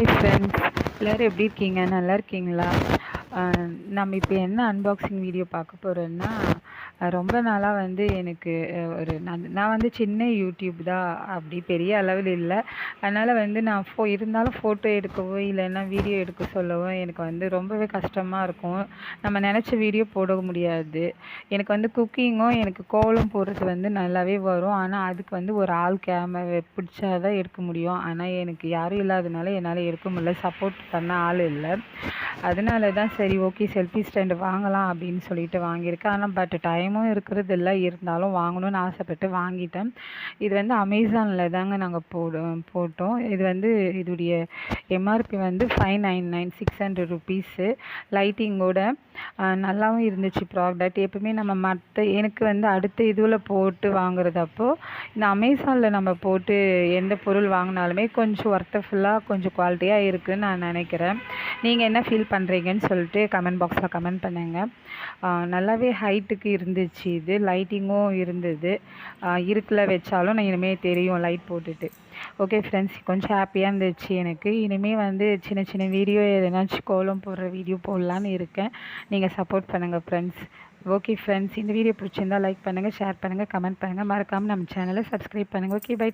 Hi friends எல்லோரும் எப்படி இருக்கீங்க? நல்லா இருக்கீங்களா? நம்ம இப்போ என்ன அன்பாக்சிங் வீடியோ பார்க்க போகிறோன்னா ரொம்ப நாளாக வந்து எனக்கு ஒரு நான் நான் வந்து சின்ன யூடியூப் தான். அப்படி பெரிய அளவில் இல்லை. அதனால் வந்து நான் ஃபோ இருந்தாலும் ஃபோட்டோ எடுக்கவோ இல்லைன்னா வீடியோ எடுக்க சொல்லவோ எனக்கு வந்து ரொம்பவே கஷ்டமாக இருக்கும். நம்ம நினச்ச வீடியோ போட முடியாது. எனக்கு வந்து குக்கிங்கும் எனக்கு கோலம் போடுறது வந்து நல்லாவே வரும். ஆனால் அதுக்கு வந்து ஒரு ஆள் கேமரா பிடிச்சா தான் எடுக்க முடியும். ஆனால் எனக்கு யாரும் இல்லாதனால என்னால் எடுக்க முடியல. சப்போர்ட் பண்ண ஆள் இல்லை. அதனால தான் சரி ஓகே செல்ஃபி ஸ்டாண்டு வாங்கலாம் அப்படின்னு சொல்லிட்டு வாங்கியிருக்கேன். ஆனால் பட் டைம் டைமும் இருக்கிறது இல்லை. இருந்தாலும் வாங்கணும்னு ஆசைப்பட்டு வாங்கிட்டேன். இது வந்து அமேசானில் தாங்க நாங்கள் போடு போட்டோம். இது வந்து இதோடைய எம்ஆர்பி வந்து five nine nine six hundred rupees லைட்டிங்கோட நல்லாவும் இருந்துச்சு ப்ராடக்ட் எப்பவுமே நம்ம மற்ற எனக்கு வந்து அடுத்த இதுவில் போட்டு வாங்குறதப்போ இந்த அமேசானில் நம்ம போட்டு எந்த பொருள் வாங்கினாலுமே கொஞ்சம் ஒர்த்தஃபுல்லாக கொஞ்சம் குவாலிட்டியாக இருக்குதுன்னு நான் நினைக்கிறேன். நீங்கள் என்ன ஃபீல் பண்ணுறீங்கன்னு சொல்லிட்டு கமெண்ட் பாக்ஸில் கமெண்ட் பண்ணுங்கள் நல்லாவே ஹைட்டுக்கு இருந்து இருந்துச்சு. இது லைட்டிங்கும் இருந்தது. இருக்கில் வச்சாலும் நான் இனிமேல் தெரியும் லைட் போட்டுட்டு. ஓகே ஃப்ரெண்ட்ஸ் கொஞ்சம் ஹாப்பியாக இருந்துச்சு எனக்கு. இனிமேல் வந்து சின்ன சின்ன வீடியோ எதனாச்சும் கோலம் போடுற வீடியோ போடலான்னு இருக்கேன். நீங்கள் சப்போர்ட் பண்ணுங்கள் ஃப்ரெண்ட்ஸ் ஓகே ஃப்ரெண்ட்ஸ் இந்த வீடியோ பிடிச்சிருந்தா லைக் பண்ணுங்கள் ஷேர் பண்ணுங்கள் கமெண்ட் பண்ணுங்கள் மறக்காமல் நம்ம சேனலை சப்ஸ்கிரைப் பண்ணுங்கள் ஓகே பை